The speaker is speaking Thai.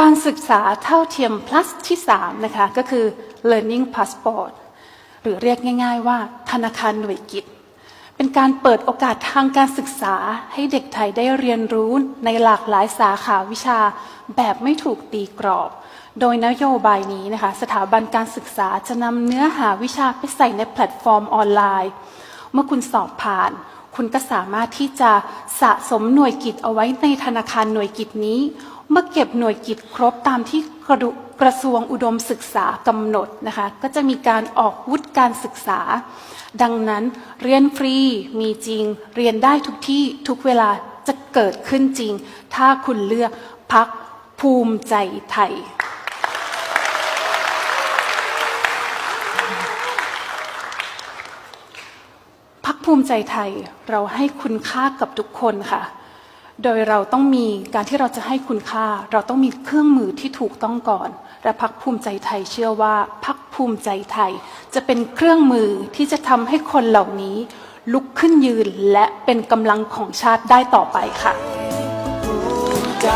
การศึกษาเท่าเทียม plus ที่ 3 นะคะ ก็คือ learning passport หรือเรียกง่าย ๆ ว่า ธนาคารหน่วยกิจ เป็นการเปิดโอกาสทางการศึกษาให้เด็กไทยได้เรียนรู้ในหลากหลายสาขาวิชาแบบไม่ถูกตีกรอบ โดยนโยบายนี้นะคะ สถาบันการศึกษาจะนำเนื้อหาวิชาไปใส่ในแพลตฟอร์มออนไลน์ เมื่อคุณสอบผ่าน คุณก็สามารถที่จะสะสมหน่วยกิจเอาไว้ในธนาคารหน่วยกิจนี้ เมื่อเก็บหน่วยกิจครบตามที่กระดุกระทรวงอุดมศึกษากำหนดนะคะ ก็จะมีการออกวุฒิการศึกษา ดังนั้นเรียนฟรีมีจริง เรียนได้ทุกที่ทุกเวลาจะเกิดขึ้นจริง ถ้าคุณเลือกพักภูมิใจไทย ภูมิใจไทยเราให้คุณค่ากับทุกคนค่ะ โดยเราต้องมีการที่เราจะให้คุณค่า เราต้องมีเครื่องมือที่ถูกต้องก่อน และพักภูมิใจไทยเชื่อว่าพักภูมิใจไทย จะเป็นเครื่องมือที่จะทำให้คนเหล่านี้ ลุกขึ้นยืนและเป็นกำลังของชาติได้ต่อไปค่ะใจ